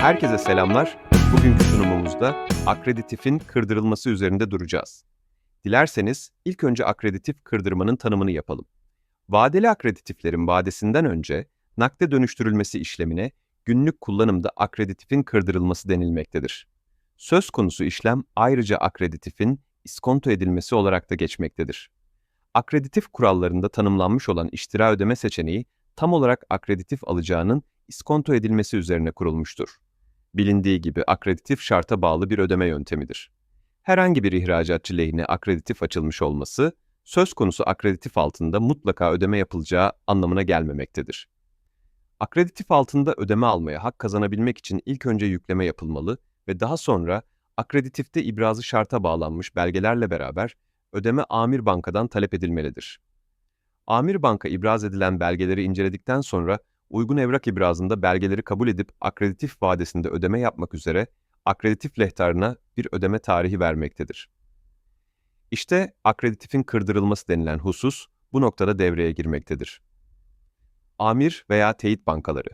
Herkese selamlar. Bugünkü sunumumuzda akreditifin kırdırılması üzerinde duracağız. Dilerseniz ilk önce akreditif kırdırmanın tanımını yapalım. Vadeli akreditiflerin vadesinden önce nakde dönüştürülmesi işlemine günlük kullanımda akreditifin kırdırılması denilmektedir. Söz konusu işlem ayrıca akreditifin iskonto edilmesi olarak da geçmektedir. Akreditif kurallarında tanımlanmış olan iştira ödeme seçeneği tam olarak akreditif alacağının iskonto edilmesi üzerine kurulmuştur. Bilindiği gibi akreditif şarta bağlı bir ödeme yöntemidir. Herhangi bir ihracatçı lehine akreditif açılmış olması, söz konusu akreditif altında mutlaka ödeme yapılacağı anlamına gelmemektedir. Akreditif altında ödeme almaya hak kazanabilmek için ilk önce yükleme yapılmalı ve daha sonra akreditifte ibrazı şarta bağlanmış belgelerle beraber ödeme amir bankadan talep edilmelidir. Amir banka ibraz edilen belgeleri inceledikten sonra uygun evrak ibrazında belgeleri kabul edip akreditif vadesinde ödeme yapmak üzere akreditif lehtarına bir ödeme tarihi vermektedir. İşte akreditifin kırdırılması denilen husus bu noktada devreye girmektedir. Amir veya teyit bankaları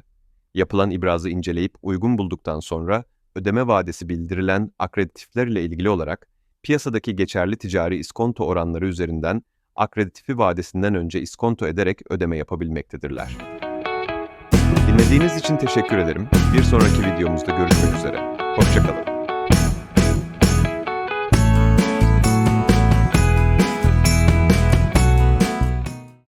yapılan ibrazı inceleyip uygun bulduktan sonra ödeme vadesi bildirilen akreditifler ile ilgili olarak piyasadaki geçerli ticari iskonto oranları üzerinden akreditifi vadesinden önce iskonto ederek ödeme yapabilmektedirler. Dinlediğiniz için teşekkür ederim. Bir sonraki videomuzda görüşmek üzere. Hoşçakalın.